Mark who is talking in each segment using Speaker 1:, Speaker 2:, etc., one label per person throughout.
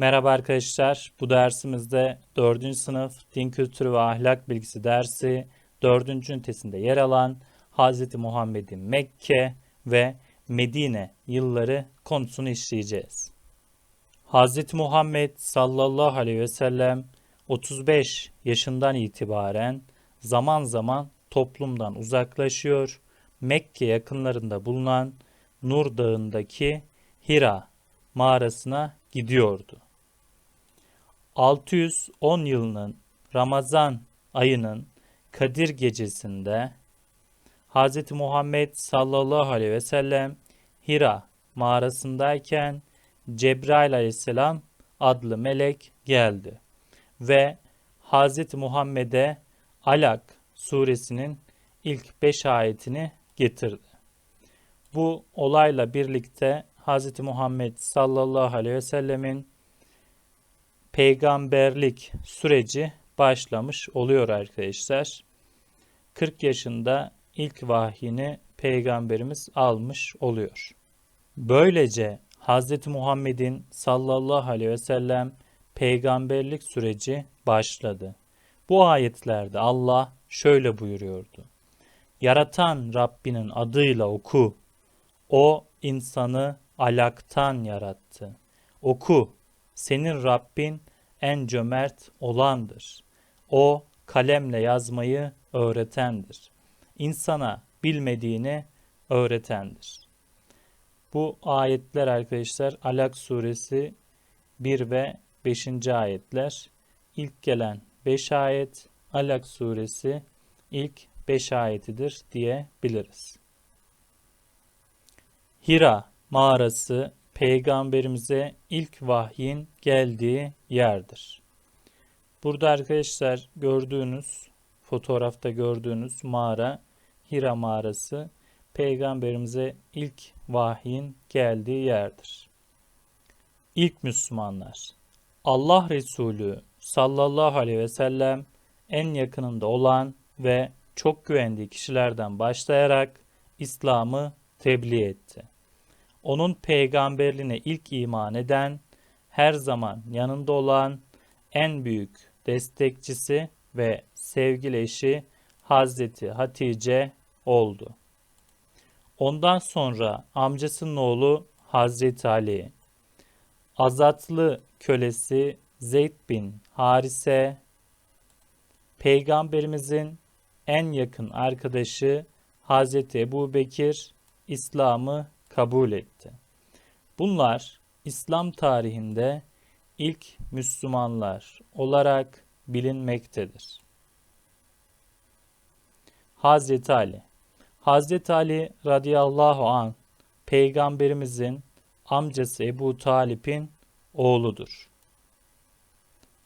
Speaker 1: Merhaba arkadaşlar. Bu dersimizde 4. sınıf din kültürü ve ahlak bilgisi dersi 4. ünitesinde yer alan Hz. Muhammed'in Mekke ve Medine yılları konusunu işleyeceğiz. Hz. Muhammed sallallahu aleyhi ve sellem 35 yaşından itibaren zaman zaman toplumdan uzaklaşıyor, Mekke yakınlarında bulunan Nur Dağı'ndaki Hira mağarasına gidiyordu. 610 yılının Ramazan ayının Kadir gecesinde Hz. Muhammed sallallahu aleyhi ve sellem Hira mağarasındayken Cebrail aleyhisselam adlı melek geldi ve Hz. Muhammed'e Alak suresinin ilk 5 ayetini getirdi. Bu olayla birlikte Hz. Muhammed sallallahu aleyhi ve sellemin peygamberlik süreci başlamış oluyor arkadaşlar. 40 yaşında ilk vahyini peygamberimiz almış oluyor. Böylece Hz. Muhammed'in sallallahu aleyhi ve sellem peygamberlik süreci başladı. Bu ayetlerde Allah şöyle buyuruyordu. Yaratan Rabbinin adıyla oku. O insanı alaktan yarattı. Oku, senin Rabbin en cömert olandır. O kalemle yazmayı öğretendir. İnsana bilmediğini öğretendir. Bu ayetler arkadaşlar Alak suresi 1 ve 5. ayetler. İlk gelen 5 ayet Alak suresi ilk 5 ayetidir diyebiliriz. Hira mağarası peygamberimize ilk vahyin geldiği yerdir. Burada arkadaşlar gördüğünüz fotoğrafta gördüğünüz mağara Hira mağarası peygamberimize ilk vahyin geldiği yerdir. İlk Müslümanlar Allah Resulü sallallahu aleyhi ve sellem en yakınında olan ve çok güvendiği kişilerden başlayarak İslam'ı tebliğ etti. Onun peygamberliğine ilk iman eden, her zaman yanında olan en büyük destekçisi ve sevgili eşi Hazreti Hatice oldu. Ondan sonra amcasının oğlu Hazreti Ali, azatlı kölesi Zeyd bin Harise, Peygamberimizin en yakın arkadaşı Hazreti Ebu Bekir İslam'ı kabul etti. Bunlar İslam tarihinde ilk Müslümanlar olarak bilinmektedir. Hazreti Ali Hazreti Ali radıyallahu an peygamberimizin amcası Ebu Talip'in oğludur.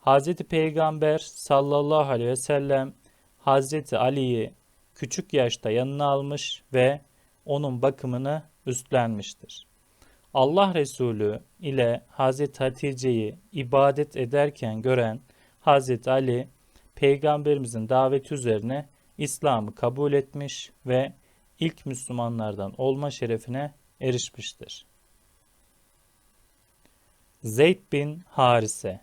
Speaker 1: Hazreti Peygamber sallallahu aleyhi ve sellem Hazreti Ali'yi küçük yaşta yanına almış ve onun bakımını üstlenmiştir. Allah Resulü ile Hazreti Hatice'yi ibadet ederken gören Hazreti Ali, Peygamberimizin daveti üzerine İslam'ı kabul etmiş ve ilk Müslümanlardan olma şerefine erişmiştir. Zeyd bin Harise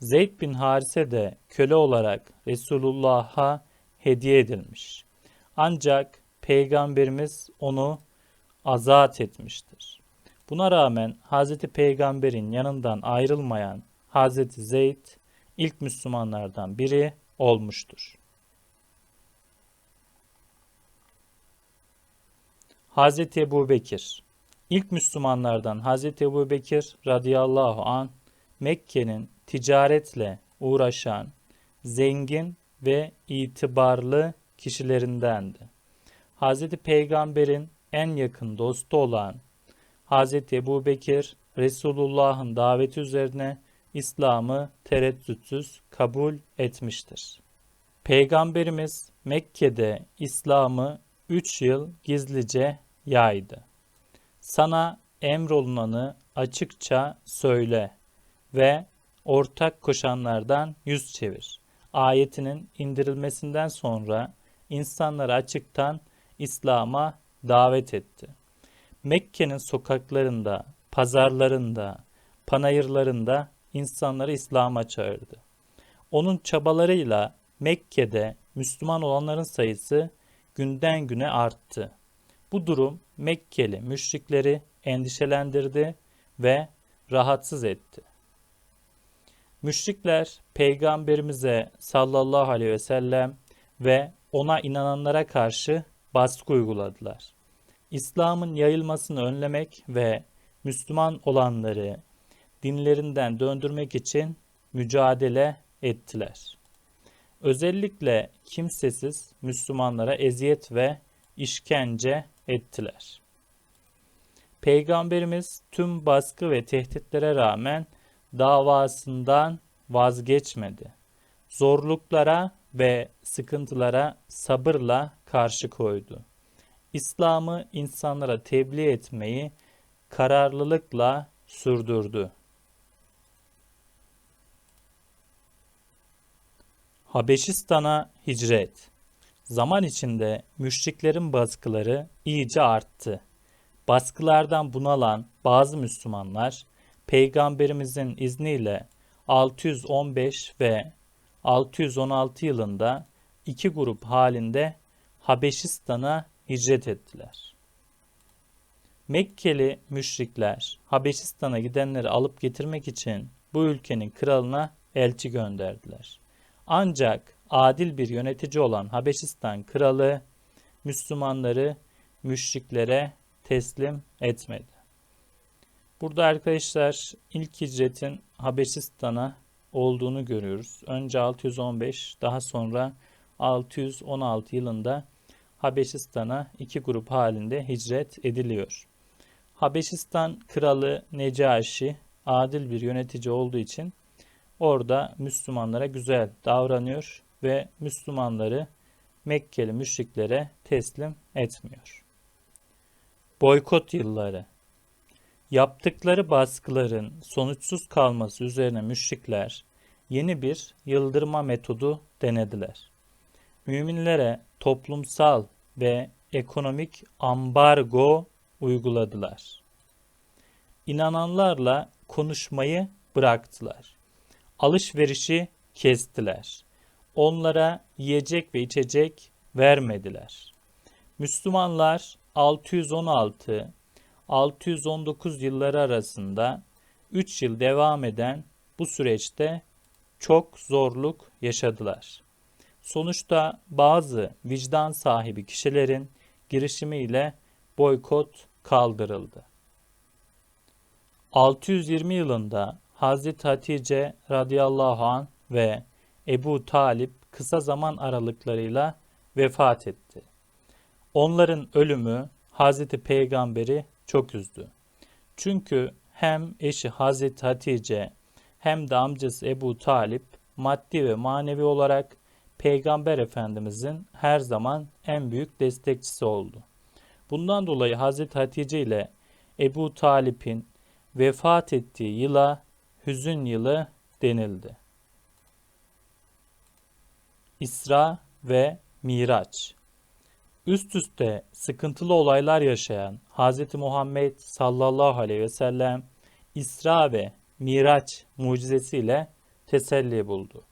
Speaker 1: Zeyd bin Harise de köle olarak Resulullah'a hediye edilmiş. Ancak Peygamberimiz onu azat etmiştir. Buna rağmen Hz. Peygamber'in yanından ayrılmayan Hz. Zeyd ilk Müslümanlardan biri olmuştur. Hz. Ebu Bekir İlk Müslümanlardan Hz. Ebu Bekir radıyallahu an Mekke'nin ticaretle uğraşan zengin ve itibarlı kişilerindendi. Hz. Peygamber'in en yakın dostu olan Hz. Ebu Bekir, Resulullah'ın daveti üzerine İslam'ı tereddütsüz kabul etmiştir. Peygamberimiz Mekke'de İslam'ı 3 yıl gizlice yaydı. Sana emrolunanı açıkça söyle ve ortak koşanlardan yüz çevir. Ayetinin indirilmesinden sonra insanları açıktan İslam'a davet etti. Mekke'nin sokaklarında, pazarlarında, panayırlarında insanları İslam'a çağırdı. Onun çabalarıyla Mekke'de Müslüman olanların sayısı günden güne arttı. Bu durum Mekkeli müşrikleri endişelendirdi ve rahatsız etti. Müşrikler peygamberimize sallallahu aleyhi ve sellem ve ona inananlara karşı baskı uyguladılar. İslam'ın yayılmasını önlemek ve Müslüman olanları dinlerinden döndürmek için mücadele ettiler. Özellikle kimsesiz Müslümanlara eziyet ve işkence ettiler. Peygamberimiz tüm baskı ve tehditlere rağmen davasından vazgeçmedi. Zorluklara ve sıkıntılara sabırla karşı koydu. İslam'ı insanlara tebliğ etmeyi kararlılıkla sürdürdü. Habeşistan'a hicret. Zaman içinde müşriklerin baskıları iyice arttı. Baskılardan bunalan bazı Müslümanlar Peygamberimizin izniyle 615 ve 616 yılında iki grup halinde Habeşistan'a hicret ettiler. Mekkeli müşrikler Habeşistan'a gidenleri alıp getirmek için bu ülkenin kralına elçi gönderdiler. Ancak adil bir yönetici olan Habeşistan kralı Müslümanları müşriklere teslim etmedi. Burada arkadaşlar ilk hicretin Habeşistan'a olduğunu görüyoruz. Önce 615 daha sonra 616 yılında Habeşistan'a iki grup halinde hicret ediliyor. Habeşistan kralı Necaşi adil bir yönetici olduğu için orada Müslümanlara güzel davranıyor ve Müslümanları Mekkeli müşriklere teslim etmiyor. Boykot yılları Yaptıkları baskıların sonuçsuz kalması üzerine müşrikler yeni bir yıldırma metodu denediler. Müminlere toplumsal ve ekonomik ambargo uyguladılar. İnananlarla konuşmayı bıraktılar. Alışverişi kestiler. Onlara yiyecek ve içecek vermediler. Müslümanlar 616 619 yılları arasında 3 yıl devam eden bu süreçte çok zorluk yaşadılar. Sonuçta bazı vicdan sahibi kişilerin girişimiyle boykot kaldırıldı. 620 yılında Hazreti Hatice radıyallahu an ve Ebu Talip kısa zaman aralıklarıyla vefat etti. Onların ölümü Hazreti Peygamberi çok üzdü. Çünkü hem eşi Hazreti Hatice hem de amcası Ebu Talip maddi ve manevi olarak Peygamber Efendimizin her zaman en büyük destekçisi oldu. Bundan dolayı Hazreti Hatice ile Ebu Talip'in vefat ettiği yıla hüzün yılı denildi. İsra ve Miraç Üst üste sıkıntılı olaylar yaşayan Hz. Muhammed sallallahu aleyhi ve sellem İsra ve Miraç mucizesiyle teselli buldu.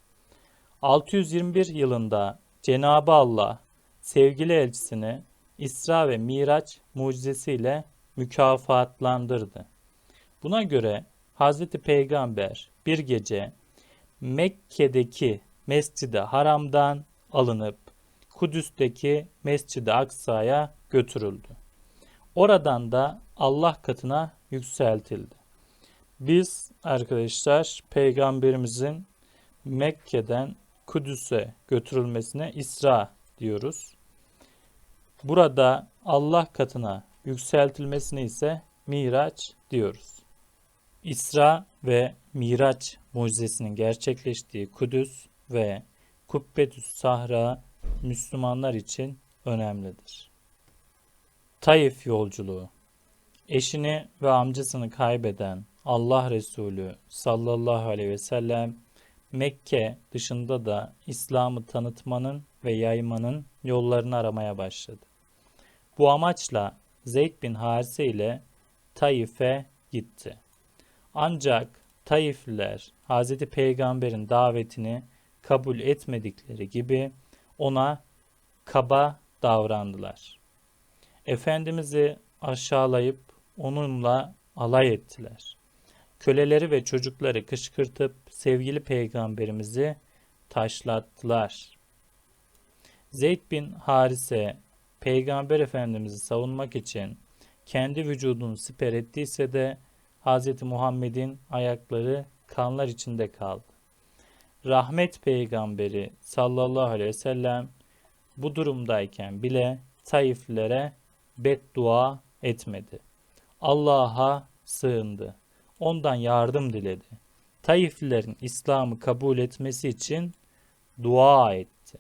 Speaker 1: 621 yılında Cenabı Allah sevgili elçisini İsra ve Miraç mucizesiyle mükafatlandırdı. Buna göre Hz. Peygamber bir gece Mekke'deki Mescid-i Haram'dan alınıp Kudüs'teki Mescid-i Aksa'ya götürüldü. Oradan da Allah katına yükseltildi. Biz arkadaşlar peygamberimizin Mekke'den Kudüs'e götürülmesine İsra diyoruz. Burada Allah katına yükseltilmesini ise Miraç diyoruz. İsra ve Miraç mucizesinin gerçekleştiği Kudüs ve Kubbetüs Sahra Müslümanlar için önemlidir. Taif yolculuğu Eşini ve amcasını kaybeden Allah Resulü sallallahu aleyhi ve sellem Mekke dışında da İslam'ı tanıtmanın ve yaymanın yollarını aramaya başladı. Bu amaçla Zeyd bin Harise ile Taif'e gitti. Ancak Taifliler Hz. Peygamber'in davetini kabul etmedikleri gibi ona kaba davrandılar. Efendimiz'i aşağılayıp onunla alay ettiler. Köleleri ve çocukları kışkırtıp sevgili peygamberimizi taşlattılar. Zeyd bin Harise peygamber efendimizi savunmak için kendi vücudunu siper ettiyse de Hz. Muhammed'in ayakları kanlar içinde kaldı. Rahmet peygamberi sallallahu aleyhi ve sellem bu durumdayken bile Taiflilere beddua etmedi. Allah'a sığındı. Ondan yardım diledi. Taiflilerin İslam'ı kabul etmesi için dua etti.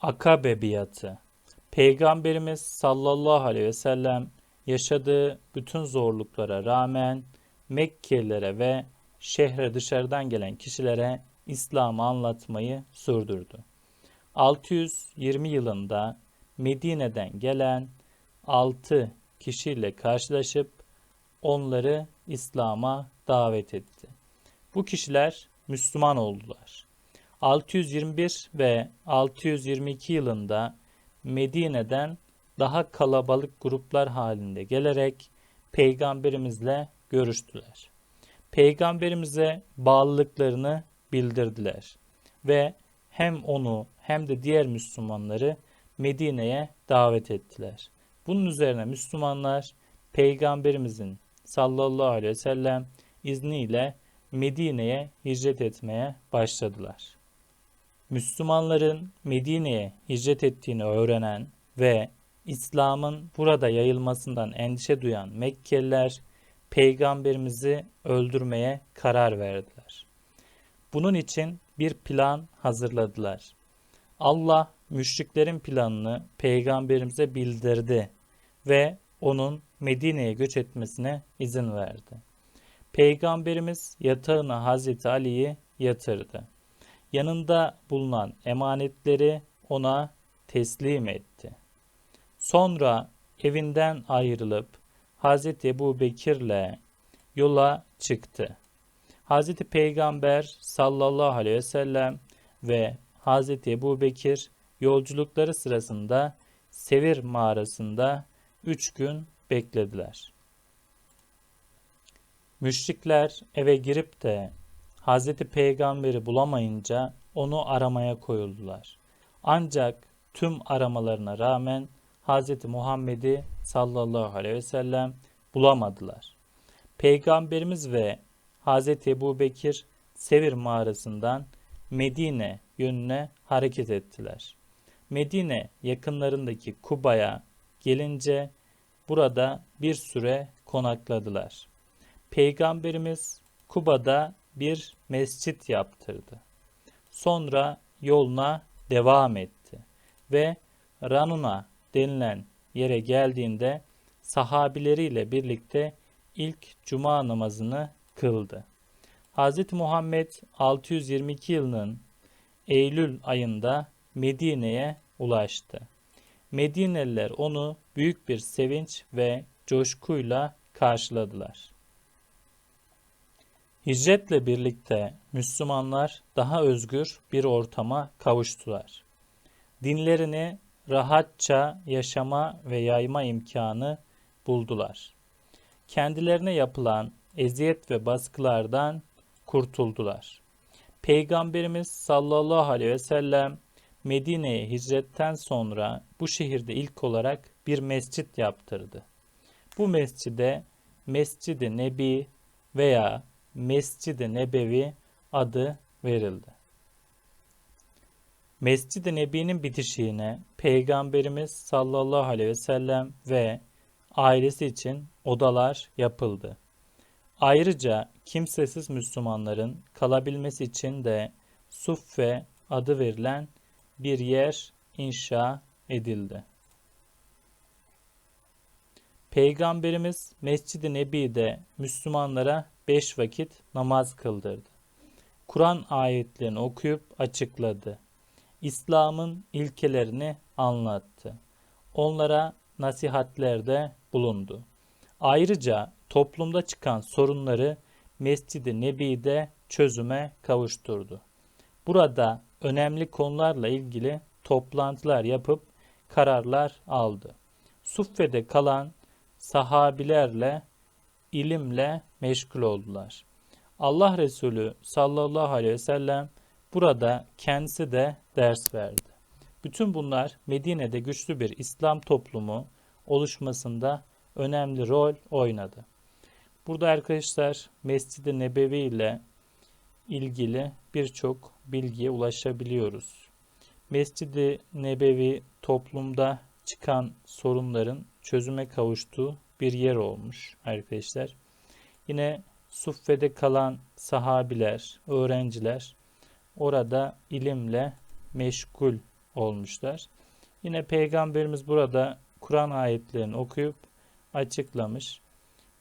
Speaker 1: Akabe biatı Peygamberimiz sallallahu aleyhi ve sellem yaşadığı bütün zorluklara rağmen Mekkelilere ve şehre dışarıdan gelen kişilere İslam'ı anlatmayı sürdürdü. 620 yılında Medine'den gelen 6 kişiyle karşılaşıp onları İslam'a davet etti. Bu kişiler Müslüman oldular. 621 ve 622 yılında Medine'den daha kalabalık gruplar halinde gelerek peygamberimizle görüştüler. Peygamberimize bağlılıklarını bildirdiler ve hem onu hem de diğer Müslümanları Medine'ye davet ettiler. Bunun üzerine Müslümanlar Peygamberimizin sallallahu aleyhi ve sellem izniyle Medine'ye hicret etmeye başladılar. Müslümanların Medine'ye hicret ettiğini öğrenen ve İslam'ın burada yayılmasından endişe duyan Mekkeliler peygamberimizi öldürmeye karar verdiler. Bunun için bir plan hazırladılar. Allah müşriklerin planını peygamberimize bildirdi ve onun Medine'ye göç etmesine izin verdi. Peygamberimiz yatağına Hazreti Ali'yi yatırdı. Yanında bulunan emanetleri ona teslim etti. Sonra evinden ayrılıp Hazreti Ebu Bekir'le yola çıktı. Hazreti Peygamber sallallahu aleyhi ve sellem ve Hazreti Ebu Bekir yolculukları sırasında Sevir mağarasında üç gün beklediler. Müşrikler eve girip de Hazreti Peygamber'i bulamayınca onu aramaya koyuldular. Ancak tüm aramalarına rağmen Hazreti Muhammed'i sallallahu aleyhi ve sellem bulamadılar. Peygamberimiz ve Hazreti Ebu Bekir Sevir mağarasından Medine yönüne hareket ettiler. Medine yakınlarındaki Kuba'ya gelince burada bir süre konakladılar. Peygamberimiz Kuba'da bir mescit yaptırdı. Sonra yoluna devam etti ve Ranuna denilen yere geldiğinde sahabileriyle birlikte ilk cuma namazını kıldı. Hz. Muhammed 622 yılının Eylül ayında Medine'ye ulaştı. Medineliler onu büyük bir sevinç ve coşkuyla karşıladılar. Hicretle birlikte Müslümanlar daha özgür bir ortama kavuştular. Dinlerini rahatça yaşama ve yayma imkanı buldular. Kendilerine yapılan eziyet ve baskılardan kurtuldular. Peygamberimiz sallallahu aleyhi ve sellem Medine'ye hicretten sonra bu şehirde ilk olarak bir mescit yaptırdı. Bu mescide Mescid-i Nebi veya Mescid-i Nebevi adı verildi. Mescid-i Nebi'nin bitişiğine Peygamberimiz sallallahu aleyhi ve sellem ve ailesi için odalar yapıldı. Ayrıca kimsesiz Müslümanların kalabilmesi için de Suffe adı verilen bir yer inşa edildi. Peygamberimiz Mescid-i Nebi'de Müslümanlara beş vakit namaz kıldırdı. Kur'an ayetlerini okuyup açıkladı. İslam'ın ilkelerini anlattı. Onlara nasihatlerde bulundu. Ayrıca toplumda çıkan sorunları Mescid-i Nebi'de çözüme kavuşturdu. Burada önemli konularla ilgili toplantılar yapıp kararlar aldı. Suffe'de kalan sahabilerle ilimle meşgul oldular. Allah Resulü sallallahu aleyhi ve sellem burada kendisi de ders verdi. Bütün bunlar Medine'de güçlü bir İslam toplumu oluşmasında önemli rol oynadı. Burada arkadaşlar Mescid-i Nebevi ile ilgili birçok bilgiye ulaşabiliyoruz. Mescid-i Nebevi toplumda çıkan sorunların çözüme kavuştuğu bir yer olmuş arkadaşlar. Yine Suffe'de kalan sahabiler, öğrenciler orada ilimle meşgul olmuşlar. Yine Peygamberimiz burada Kur'an ayetlerini okuyup açıklamış.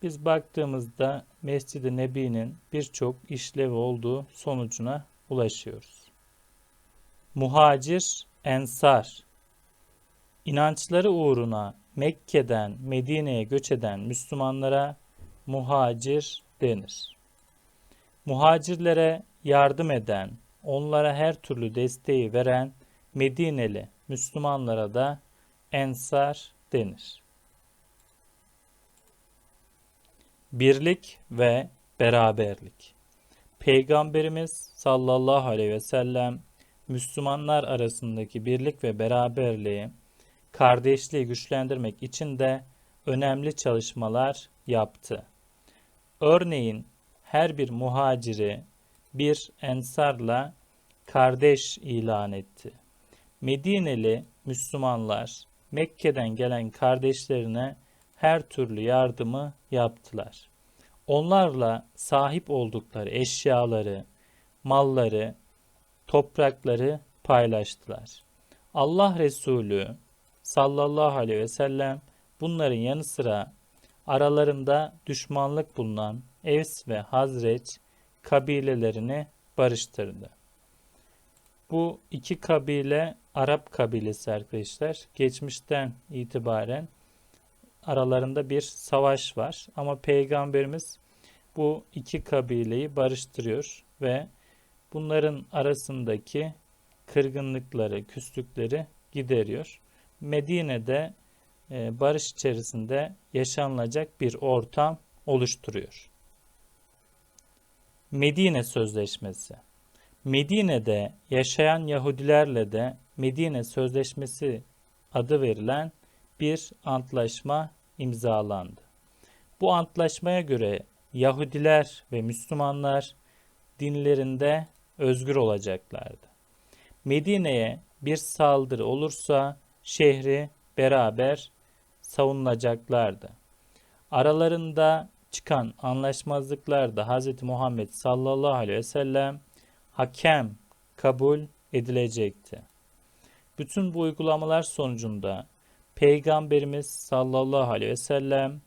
Speaker 1: Biz baktığımızda Mescid-i Nebi'nin birçok işlevi olduğu sonucuna ulaşıyoruz. Muhacir, Ensar İnançları uğruna Mekke'den Medine'ye göç eden Müslümanlara muhacir denir. Muhacirlere yardım eden, onlara her türlü desteği veren Medineli Müslümanlara da ensar denir. Birlik ve beraberlik. Peygamberimiz sallallahu aleyhi ve sellem Müslümanlar arasındaki birlik ve beraberliği, kardeşliği güçlendirmek için de önemli çalışmalar yaptı. Örneğin her bir muhaciri bir ensarla kardeş ilan etti. Medineli Müslümanlar Mekke'den gelen kardeşlerine her türlü yardımı yaptılar. Onlarla sahip oldukları eşyaları, malları, toprakları paylaştılar. Allah Resulü sallallahu aleyhi ve sellem bunların yanı sıra aralarında düşmanlık bulunan Evs ve Hazreç kabilelerini barıştırdı. Bu iki kabile Arap kabilesi arkadaşlar. Geçmişten itibaren aralarında bir savaş var. Ama Peygamberimiz bu iki kabileyi barıştırıyor ve bunların arasındaki kırgınlıkları, küslükleri gideriyor. Medine'de e, barış içerisinde yaşanılacak bir ortam oluşturuyor. Medine Sözleşmesi Medine'de yaşayan Yahudilerle de Medine Sözleşmesi adı verilen bir antlaşma imzalandı. Bu antlaşmaya göre Yahudiler ve Müslümanlar dinlerinde özgür olacaklardı. Medine'ye bir saldırı olursa şehri beraber savunulacaklardı. Aralarında çıkan anlaşmazlıklarda Hz. Muhammed sallallahu aleyhi ve sellem hakem kabul edilecekti. Bütün bu uygulamalar sonucunda Peygamberimiz sallallahu aleyhi ve sellem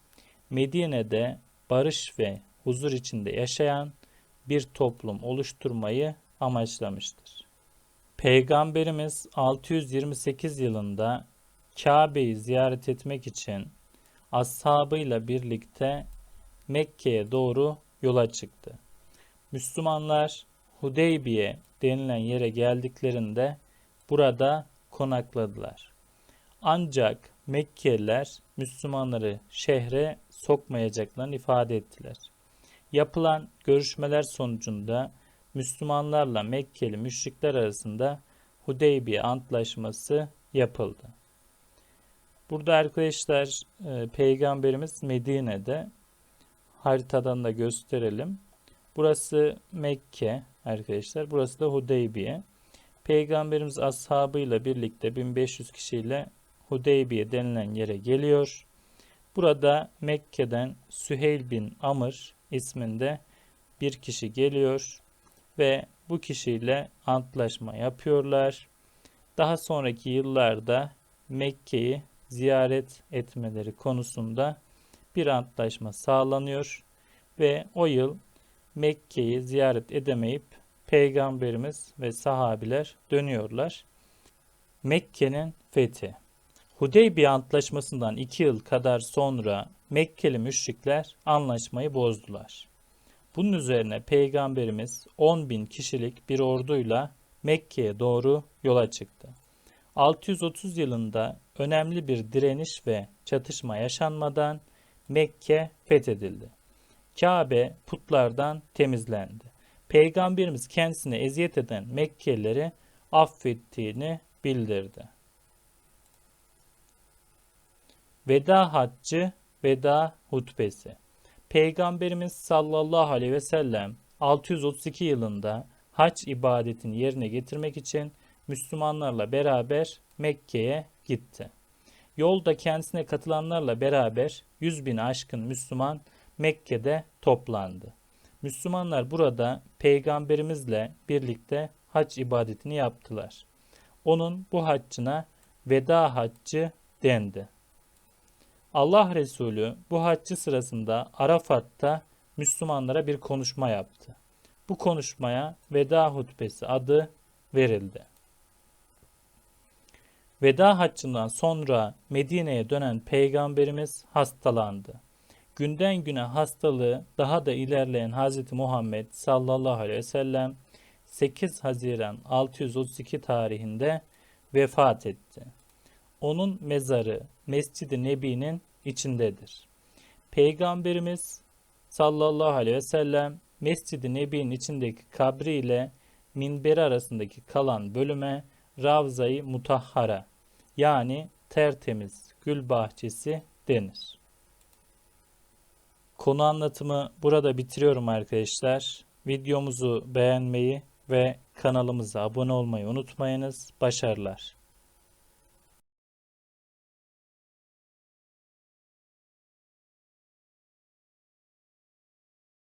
Speaker 1: Medine'de barış ve huzur içinde yaşayan bir toplum oluşturmayı amaçlamıştır. Peygamberimiz 628 yılında Kabe'yi ziyaret etmek için ashabıyla birlikte Mekke'ye doğru yola çıktı. Müslümanlar Hudeybiye denilen yere geldiklerinde burada konakladılar. Ancak Mekkeliler Müslümanları şehre sokmayacaklarını ifade ettiler. Yapılan görüşmeler sonucunda Müslümanlarla Mekkeli müşrikler arasında Hudeybiye Antlaşması yapıldı. Burada arkadaşlar e, Peygamberimiz Medine'de haritadan da gösterelim. Burası Mekke arkadaşlar. Burası da Hudeybiye. Peygamberimiz ashabıyla birlikte 1500 kişiyle Hudeybiye denilen yere geliyor. Burada Mekke'den Süheyl bin Amr isminde bir kişi geliyor ve bu kişiyle antlaşma yapıyorlar. Daha sonraki yıllarda Mekke'yi ziyaret etmeleri konusunda bir antlaşma sağlanıyor ve o yıl Mekke'yi ziyaret edemeyip Peygamberimiz ve sahabiler dönüyorlar. Mekke'nin fethi Hudeybiye Antlaşması'ndan iki yıl kadar sonra Mekkeli müşrikler anlaşmayı bozdular. Bunun üzerine Peygamberimiz 10 bin kişilik bir orduyla Mekke'ye doğru yola çıktı. 630 yılında önemli bir direniş ve çatışma yaşanmadan Mekke fethedildi. Kabe putlardan temizlendi. Peygamberimiz kendisine eziyet eden Mekkelileri affettiğini bildirdi. Veda haccı, veda hutbesi. Peygamberimiz sallallahu aleyhi ve sellem 632 yılında hac ibadetini yerine getirmek için Müslümanlarla beraber Mekke'ye gitti. Yolda kendisine katılanlarla beraber 100 bin aşkın Müslüman Mekke'de toplandı. Müslümanlar burada peygamberimizle birlikte hac ibadetini yaptılar. Onun bu haccına veda haccı dendi. Allah Resulü bu haccı sırasında Arafat'ta Müslümanlara bir konuşma yaptı. Bu konuşmaya veda hutbesi adı verildi. Veda haccından sonra Medine'ye dönen peygamberimiz hastalandı. Günden güne hastalığı daha da ilerleyen Hz. Muhammed sallallahu aleyhi ve sellem 8 Haziran 632 tarihinde vefat etti. Onun mezarı Mescid-i Nebi'nin içindedir. Peygamberimiz sallallahu aleyhi ve sellem Mescid-i Nebi'nin içindeki kabri ile minberi arasındaki kalan bölüme Ravza-i Mutahhara yani tertemiz gül bahçesi denir. Konu anlatımı burada bitiriyorum arkadaşlar. Videomuzu beğenmeyi ve kanalımıza abone olmayı unutmayınız. Başarılar.